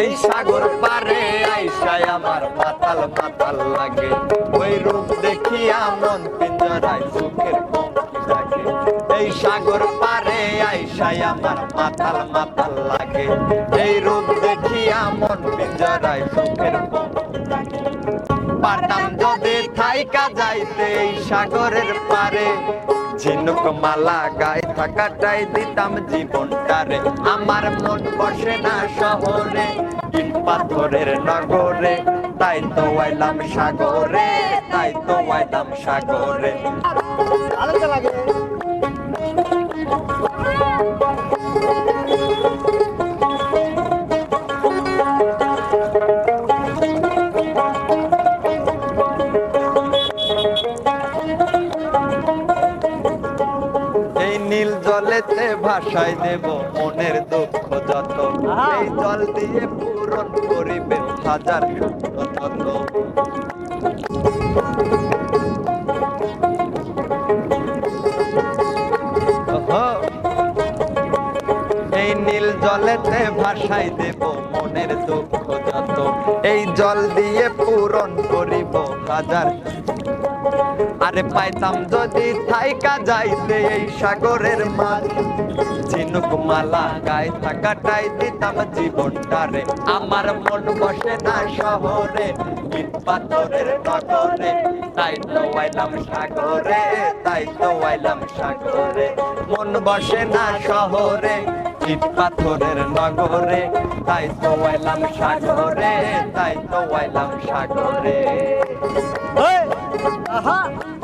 এই সাগর পারে আইসায় আমার মাতাল মাতাল লাগে। ওই রূপ দেখিয়া মন পিঞ্জরায় লাগে। এই সাগর পারে আইসায় আমার মাতাল মাতাল লাগে। এই রূপ দেখিয়া মন পিঞ্জরায় কমতি পারতাম যদি থাইকা যাইতে এই সাগরের পারে। ঝিনুক মালা গায়ে থাকাটাই দিতাম জীবনটারে। আমার মন বসে না শহরে, ইট পাথরের নগরে। তাই তো আইলাম সাগরে, তাই তো আইলাম সাগরে। আনন্দ লাগে নীল জলেতে ভাসাই দেব মনের দুঃখ যত। এই জল দিয়ে পূরণ করিবে হাজার তত এই নীল জলেতে ভাসাই দেব মনের দুঃখ যত। এই জল দিয়ে পূরণ করিব হাজার আরে পাইতাম যদি থাইকা যাইতে এই সাগরের মাছ। ঝিনুক মালা গায়ে থাকাটাই দিতাম জীবনটারে আমার মন বসে না শহরে পাথরের নগরে। তাই তো আইলাম সাগরে, তাই তো আইলাম সাগরে। মন বসে না শহরে, ইট পাথরের নগরে। তাই তো আইলাম সাগরে, তাই তো আইলাম সাগরে। ওই, আহা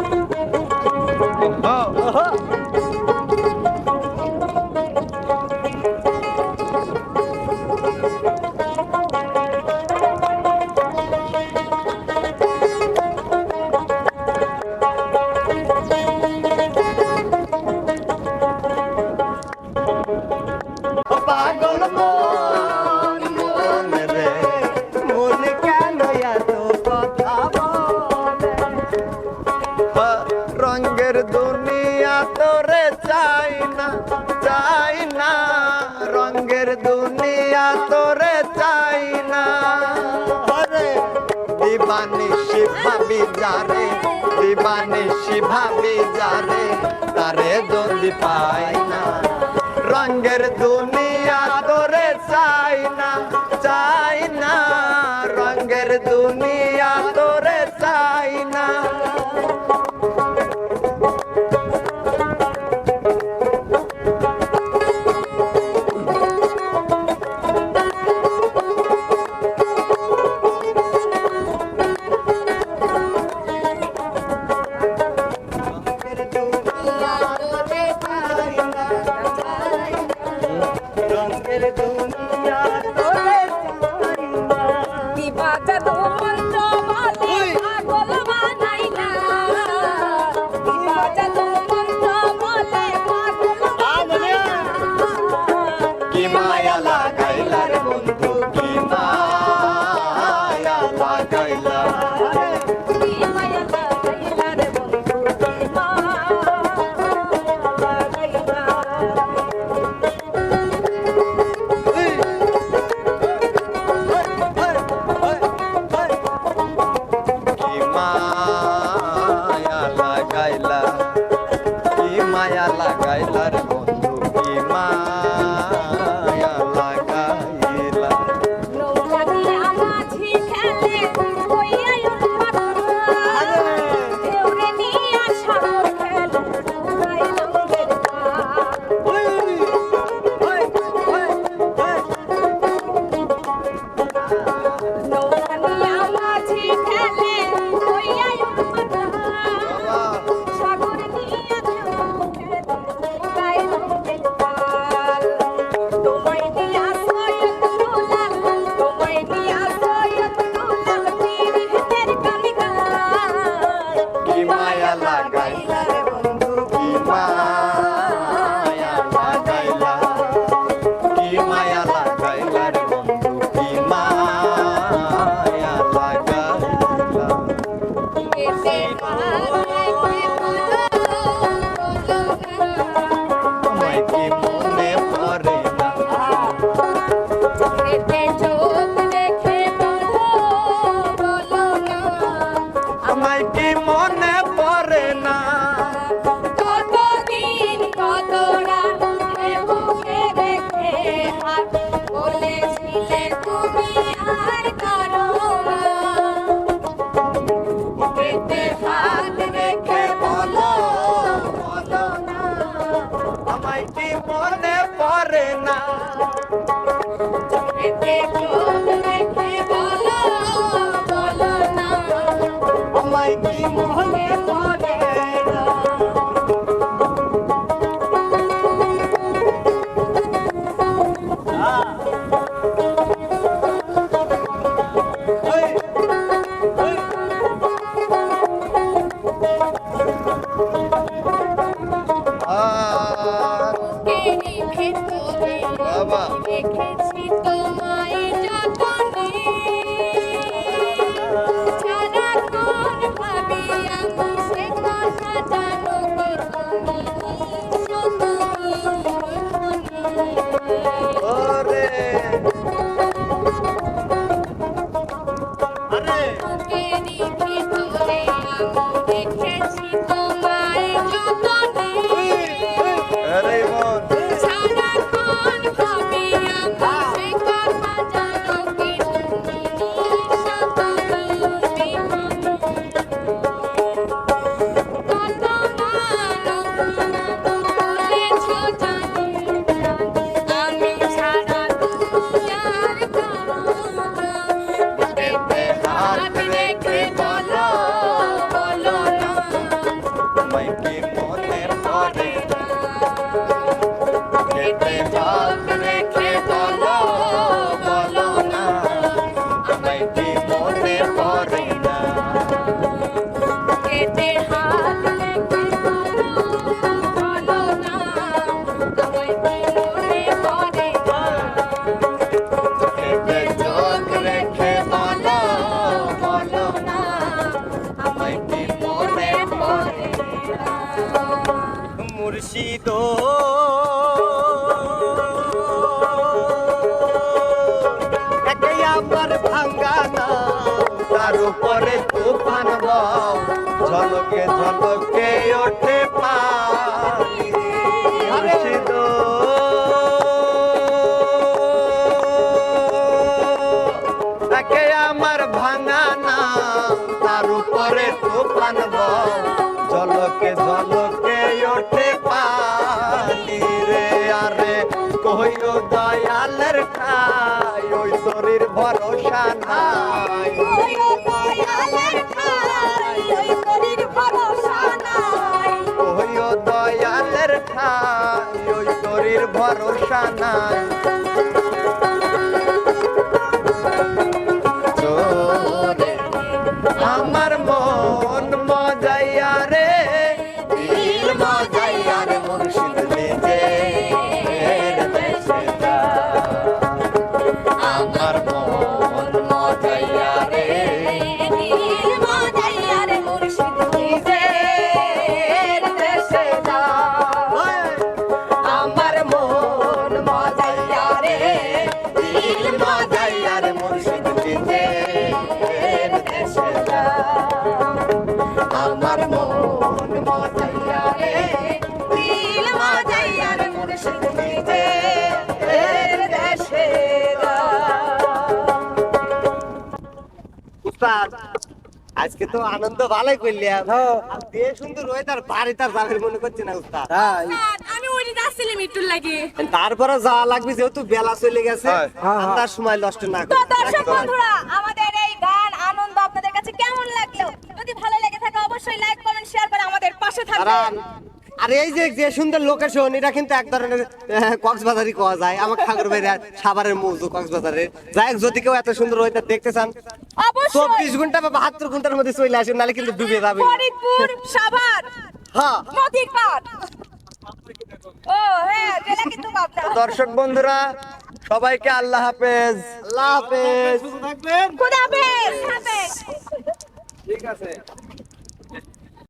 রঙের দুনিয়া তোরে চাই না। আরে। দিবানিশি ভাবি যারে দিবানিশি ভাবি যারে তারে যদি পাই না। রঙের দুনিয়া তোরে চাই না চাই না। রঙের দুনিয়া Bye. মুর্শিদ। একে আমার ভাঙ্গা না তার উপরে তুফান ঝলকে ঝলকে ভরসা নাই দয়ালের ঠাই ওই নাই আমার মন মজাইয়া রে। আজকে তো আনন্দ ভালোই করলাম দিয়ে সুন্দর ওয়েদার বাড়ি তার যাবের মনে করছে না উস্তাদ। আমি ওই যাচ্ছিলাম একটু লাগে। তারপরে যাওয়া লাগবে যেহেতু বেলা চলে গেছে হয়। আন্দার সময় নষ্ট না তো দর্শক বন্ধুরা আমাদের এই গান আনন্দ আপনাদের কাছে কেমন লাগল? যদি ভালো লেগে থাকে অবশ্যই লাইক কমেন্ট শেয়ার করে আমাদের পাশে থাকবেন। আর এই যে যে সুন্দর লোকেশন এটা কিন্তু এক ধরনের কক্সবাজারই পাওয়া যায়। আমার ঠাকুর বাইরে সাভারের মৌজু কক্সবাজারে। যাই হোক, যদি কেউ এত সুন্দর ওয়েদার দেখতে চান চব্বিশ ঘণ্টা বা বাহাত্তর ঘণ্টার মধ্যে চলে আসেন নাহলে কিন্তু ডুবে যাবে সাভার হ্যাঁ। হ্যাঁ জেলা কিন্তু পাবনা। দর্শক বন্ধুরা সবাইকে আল্লাহ হাফেজ। আল্লাহ হাফেজ। ঠিক আছে।